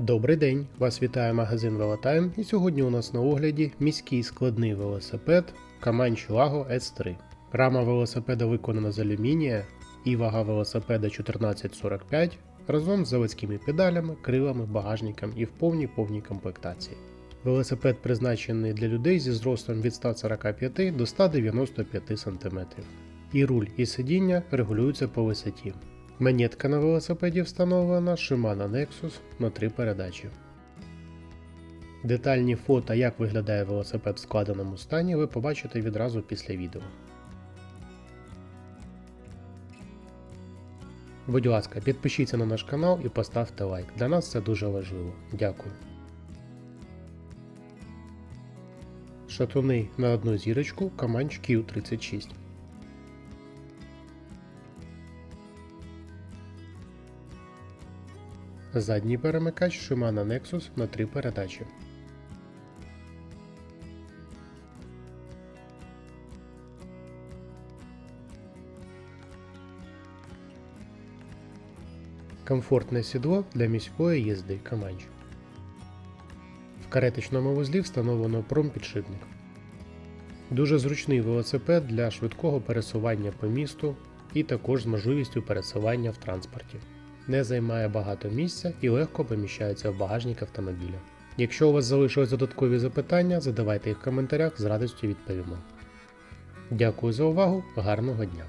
Добрий день! Вас вітає магазин Велотайм і сьогодні у нас на огляді міський складний велосипед Comanche Lago S3. Рама велосипеда виконана з алюмінія і вага велосипеда 1445 разом з заводськими педалями, крилами, багажником і в повній повній комплектації. Велосипед призначений для людей зі зростом від 145 до 195 см. І руль і сидіння регулюються по висоті. Манетка на велосипеді встановлена Shimano Nexus на три передачі. Детальні фото, як виглядає велосипед в складеному стані, ви побачите відразу після відео. Будь ласка, підпишіться на наш канал і поставте лайк. Для нас це дуже важливо. Дякую. Шатуни на одну зірочку Comanche Q36. Задній перемикач Shimano Nexus на три передачі. Комфортне сідло для міської їзди Comanche. В каретичному вузлі встановлено промпідшипник. Дуже зручний велосипед для швидкого пересування по місту і також з можливістю пересування в транспорті. Не займає багато місця і легко поміщається в багажник автомобіля. Якщо у вас залишились додаткові запитання, задавайте їх в коментарях, з радістю відповімо. Дякую за увагу, гарного дня!